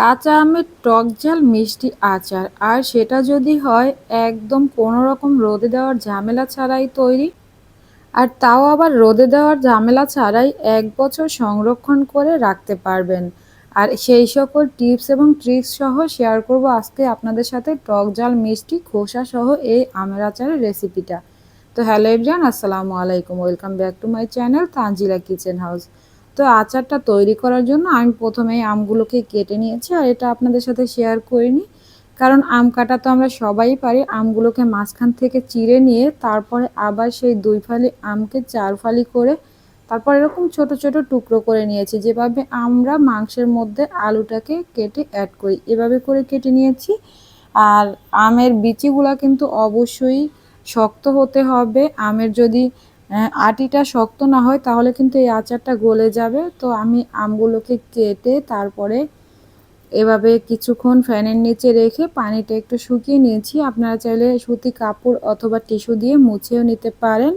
কাঁচা আমের টক ঝাল, মিষ্টি আচার। আর সেটা যদি হয়, একদম কোনো রকম রোদে দেওয়ার ঝামেলা ছাড়াই তৈরি। আর তাও আবার রোদে দেওয়ার ঝামেলা ছাড়াই এক বছর সংরক্ষণ করে রাখতে পারবেন। আর সেই সকল টিপস এবং ট্রিক্স সহ শেয়ার করব আজকে আপনাদের সাথে টক ঝাল, মিষ্টি, খোসা সহ এই আমের আচারের রেসিপিটা তো হ্যালো এভরিয়ান আসসালামু আলাইকুম। Welcome back to my channel Tanzila kitchen house. তো আচারটা তৈরি করার জন্য আমি প্রথমে আমগুলোকে কেটে নিয়েছি আর এটা আপনাদের সাথে শেয়ার করিনি কারণ আম কাটা তো আমরা সবাই পারি, আমগুলোকে মাঝখান থেকে চিড়ে নিয়ে তারপরে আবার সেই দুই ফালি আমকে চার ফালি করে তারপর এরকম ছোট ছোট টুকরো করে নিয়েছি। যেভাবে আমরা মাংসের মধ্যে আলুটাকে কেটে অ্যাড করি, এভাবে করে কেটে নিয়েছি। আর আমের বিচিগুলা কিন্তু অবশ্যই শক্ত হতে হবে। আমের যদি আটিটা শক্ত না হয়, তাহলে কিন্তু এই আচারটা গলে যাবে। তো আমি আমগুলোকে কেটে তারপরে এভাবে কিছুক্ষণ ফ্যানের নিচে রেখে পানিটা একটু শুকিয়ে নিয়েছি। আপনারা চাইলে সুতি কাপড় অথবা টিস্যু দিয়ে মুছেও নিতে পারেন।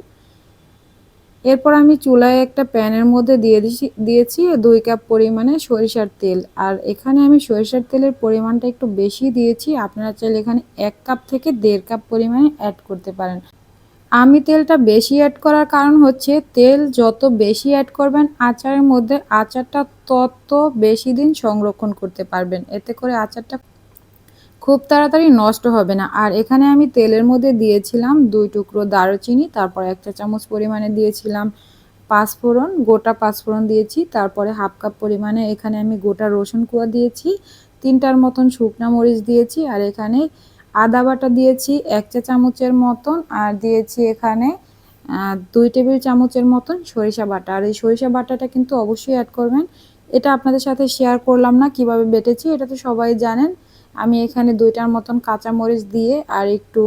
এরপর আমি চুলায় একটা প্যানের মধ্যে দিয়ে দিয়েছি দুই কাপ পরিমাণে সরিষার তেল। আর এখানে আমি সরিষার তেলের পরিমাণটা একটু বেশি দিয়েছি। আপনারা চাইলে এখানে এক কাপ থেকে দেড় কাপ পরিমাণে অ্যাড করতে পারেন। আমি তেলটা বেশি অ্যাড করার কারণ হচ্ছে তেল যত বেশি অ্যাড করবেন আচারের মধ্যে আচারটা তত বেশি দিন সংরক্ষণ করতে পারবেন। এতে করে আচারটা খুব তাড়াতাড়ি নষ্ট হবে না। আর এখানে আমি তেলের মধ্যে দিয়েছিলাম দুই টুকরো দারুচিনি, তারপর এক চা চামচ পরিমাণে দিয়েছিলাম পাঁচফোড়ন, গোটা পাঁচফোড়ন দিয়েছি, তারপরে হাফ কাপ পরিমাণে এখানে আমি গোটা রসুন কুয়া দিয়েছি, তিনটার মতন শুকনা মরিচ দিয়েছি, আর এখানে আদা বাটা দিয়েছি এক চা চামচের মতন আর দিয়েছি এখানে দুই টেবিল চামচের মতন সরিষা বাটা। আর এই সরিষা বাটাটা কিন্তু অবশ্যই অ্যাড করবেন। এটা আপনাদের সাথে শেয়ার করলাম না কীভাবে বেটেছি, এটা তো সবাই জানেন। আমি এখানে দুইটার মতন কাঁচা মরিচ দিয়ে আর একটু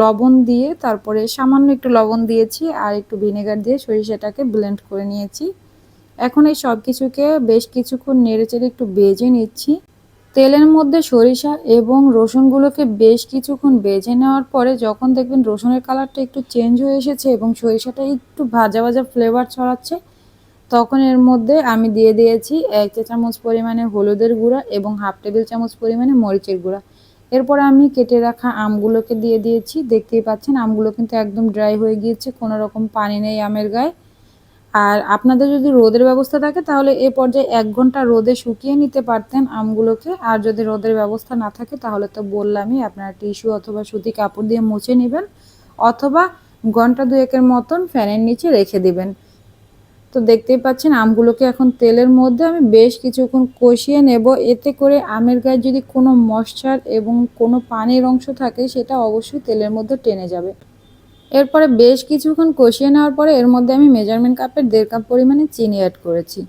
লবণ দিয়ে তারপরে সামান্য একটু লবণ দিয়েছি আর একটু ভিনেগার দিয়ে সরিষাটাকে ব্লেন্ড করে নিয়েছি। এখন এই সব কিছুকে বেশ কিছুক্ষণ নেড়ে চেড়ে একটু বেজে নিচ্ছি। তেলের মধ্যে সরিষা এবং রসুনগুলোকে বেশ কিছুক্ষণ বেজে নেওয়ার পরে যখন দেখবেন রসুনের কালারটা একটু চেঞ্জ হয়ে এসেছে এবং সরিষাটা একটু ভাজা ভাজা ফ্লেভার ছড়াচ্ছে, তখন এর মধ্যে আমি দিয়ে দিয়েছি এক চা চামচ পরিমাণে হলুদের গুঁড়া এবং হাফ টেবিল চামচ পরিমাণে মরিচের গুঁড়া। এরপর আমি কেটে রাখা আমগুলোকে দিয়ে দিয়েছি। দেখতেই পাচ্ছেন আমগুলো কিন্তু একদম ড্রাই হয়ে গিয়েছে, কোনো রকম পানি নেই আমের গায়ে। আর আপনাদের যদি রোদের ব্যবস্থা থাকে, তাহলে এ পর্যায়ে এক ঘণ্টা রোদে শুকিয়ে নিতে পারতেন আমগুলোকে। আর যদি রোদের ব্যবস্থা না থাকে, তাহলে তো বললামই, আপনারা টিস্যু অথবা সুতি কাপড় দিয়ে মুছে নেবেন অথবা ঘণ্টা দুয়েকের মতন ফ্যানের নিচে রেখে দিবেন। তো দেখতেই পাচ্ছেন, আমগুলোকে এখন তেলের মধ্যে আমি বেশ কিছুক্ষণ কষিয়ে নেব। এতে করে আমের গায়ে যদি কোনো ময়শ্চার এবং কোনো পানির অংশ থাকে, সেটা অবশ্যই তেলের মধ্যে টেনে যাবে। এরপরে বেশ কিছুক্ষণ কষিয়ে নেওয়ার পরে এর মধ্যে আমি মেজারমেন্ট কাপের দেড় কাপ পরিমাণে চিনি অ্যাড করেছি।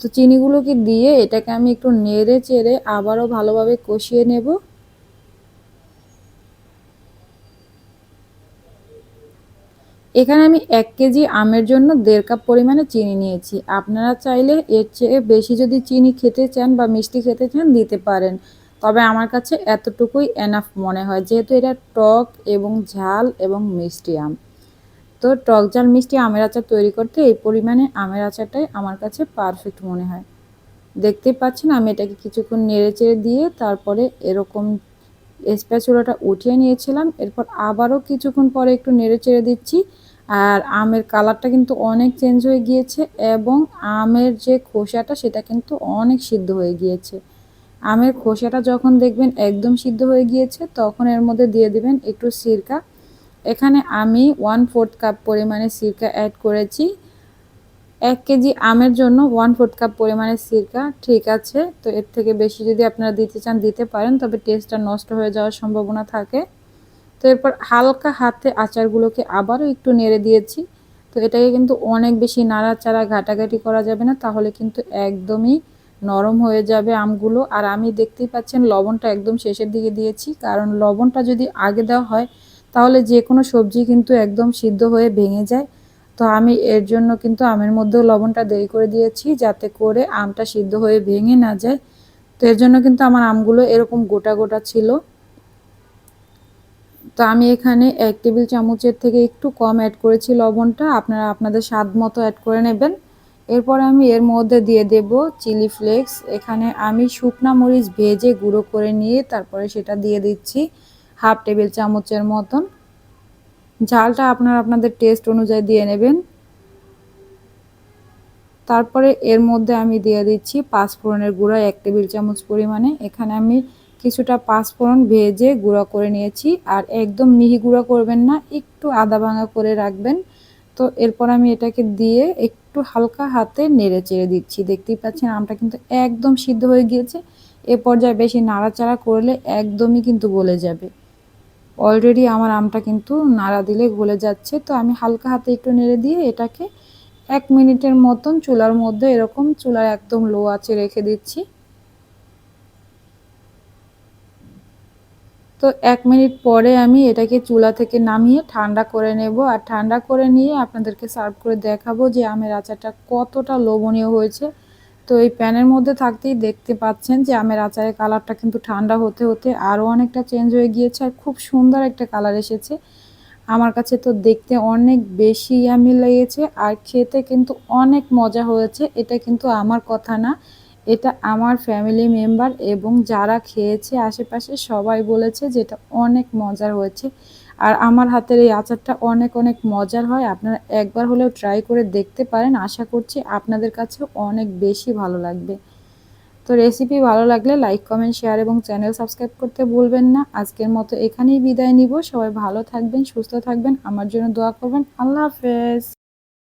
তো চিনিগুলোকে দিয়ে এটাকে আমি একটু নেড়ে চেড়ে আবারও ভালোভাবে কষিয়ে নেব। এখানে আমি এক কেজি আমের জন্য দেড় কাপ পরিমাণে চিনি নিয়েছি। আপনারা চাইলে এর চেয়ে বেশি যদি চিনি খেতে চান বা মিষ্টি খেতে চান দিতে পারেন। তবে আমার কাছে এতটুকুই এনাফ মনে হয়, যেহেতু এটা টক এবং ঝাল এবং মিষ্টি আম। তো টক ঝাল, মিষ্টি, আমের আচার তৈরি করতে এই পরিমাণে আমের আচারটাই আমার কাছে পারফেক্ট মনে হয়। দেখতেই পাচ্ছেন, আমি এটাকে কিছুক্ষণ নেড়ে চেড়ে দিয়ে তারপরে এরকম স্প্যাচুলাটা উঠিয়ে নিয়েছিলাম। এরপর আবারও কিছুক্ষণ পরে একটু নেড়ে চেড়ে দিচ্ছি। আর আমের কালারটা কিন্তু অনেক চেঞ্জ হয়ে গিয়েছে এবং আমের যে খোসাটা, সেটা কিন্তু অনেক সিদ্ধ হয়ে গিয়েছে। আমের খোসাটা যখন দেখবেন একদম সিদ্ধ হয়ে গিয়েছে, তখন এর মধ্যে দিয়ে দিবেন একটু সিরকা। এখানে আমি ওয়ান ফোর্থ কাপ পরিমাণে সিরকা অ্যাড করেছি। এক কেজি আমের জন্য ওয়ান ফোর্থ কাপ পরিমাণে সিরকা, ঠিক আছে? তো এর থেকে বেশি যদি আপনারা দিতে চান, দিতে পারেন, তবে টেস্টটা নষ্ট হয়ে যাওয়ার সম্ভাবনা থাকে। তো এরপর হালকা হাতে আচারগুলোকে আবারও একটু নেড়ে দিয়েছি। তো এটাকে কিন্তু অনেক বেশি নাড়াচাড়া, ঘাটাঘাটি করা যাবে না, তাহলে কিন্তু একদমই নরম হয়ে যাবে আমগুলো। আর আমি দেখতেই পাচ্ছেন লবণটা একদম শেষের দিকে দিয়েছি। কারণ লবণটা যদি আগে দেওয়া হয়, তাহলে যে কোনো সবজি কিন্তু একদম সিদ্ধ হয়ে ভেঙে যায়। তো আমি এর জন্য কিন্তু আমের মধ্যেও লবণটা দেরি করে দিয়েছি যাতে করে আমটা সিদ্ধ হয়ে ভেঙে না যায়। তো এর জন্য কিন্তু আমার আমগুলো এরকম গোটা গোটা ছিল। তো আমি এখানে এক টেবিল চামচের থেকে একটু কম অ্যাড করেছি লবণটা। আপনারা আপনাদের স্বাদ মতো অ্যাড করে নেবেন। এরপর আমি এর মধ্যে দিয়ে দেব চিলি ফ্লেক্স। এখানে আমি শুকনা মরিচ ভেজে গুঁড়ো করে নিয়ে তারপরে সেটা দিয়ে দিচ্ছি হাফ টেবিল চামচের মতন। ঝালটা আপনার আপনাদের টেস্ট অনুযায়ী দিয়ে নেবেন। তারপরে এর মধ্যে আমি দিয়ে দিচ্ছি পাঁচফোড়নের গুঁড়া এক টেবিল চামচ পরিমাণে। এখানে আমি কিছুটা পাঁচফোড়ন ভেজে গুঁড়া করে নিয়েছি। আর একদম মিহি গুঁড়া করবেন না, একটু আদা ভাঙা করে রাখবেন। তো এরপর আমি এটাকে দিয়ে একটু হালকা হাতে নেড়ে চেড়ে দিচ্ছি। দেখতেই পাচ্ছেন আমটা কিন্তু একদম সিদ্ধ হয়ে গিয়েছে। এ পর্যায়ে বেশি নাড়াচাড়া করলে একদমই কিন্তু গলে যাবে। অলরেডি আমার আমটা কিন্তু নাড়া দিলে গলে যাচ্ছে। তো আমি হালকা হাতে একটু নেড়ে দিয়ে এটাকে এক মিনিটের মতন চুলার মধ্যে এরকম চুলার একদম লো আছে রেখে দিচ্ছি। তো এক মিনিট পরে আমি এটাকে চুলা থেকে নামিয়ে ঠান্ডা করে নেব। আর ঠান্ডা করে নিয়ে আপনাদেরকে সার্ভ করে দেখাবো যে আমের আচারটা কতটা লোভনীয় হয়েছে। তো এই প্যানের মধ্যে থাকতেই দেখতে পাচ্ছেন যে আমের আচারের কালারটা কিন্তু ঠান্ডা হতে হতে আরও অনেকটা চেঞ্জ হয়ে গিয়েছে আর খুব সুন্দর একটা কালার এসেছে। আমার কাছে তো দেখতে অনেক বেশি ইয়ামি লেগেছে আর খেতে কিন্তু অনেক মজা হয়েছে, এটা কিন্তু আমার কথা না। এটা আমার ফ্যামিলি মেম্বার এবং যারা খেয়েছে আশেপাশে সবাই বলেছে যে এটা অনেক মজার হয়েছে। আর আমার হাতের এই আচারটা অনেক অনেক মজার হয়। আপনারা একবার হলেও ট্রাই করে দেখতে পারেন। আশা করছি আপনাদের কাছেও অনেক বেশি ভালো লাগবে। তো রেসিপি ভালো লাগলে লাইক কমেন্ট শেয়ার এবং চ্যানেল সাবস্ক্রাইব করতে ভুলবেন না। আজকের মতো এখানেই বিদায় নিব। সবাই ভালো থাকবেন, সুস্থ থাকবেন। আমার জন্য দোয়া করবেন। আল্লাহ হাফেজ।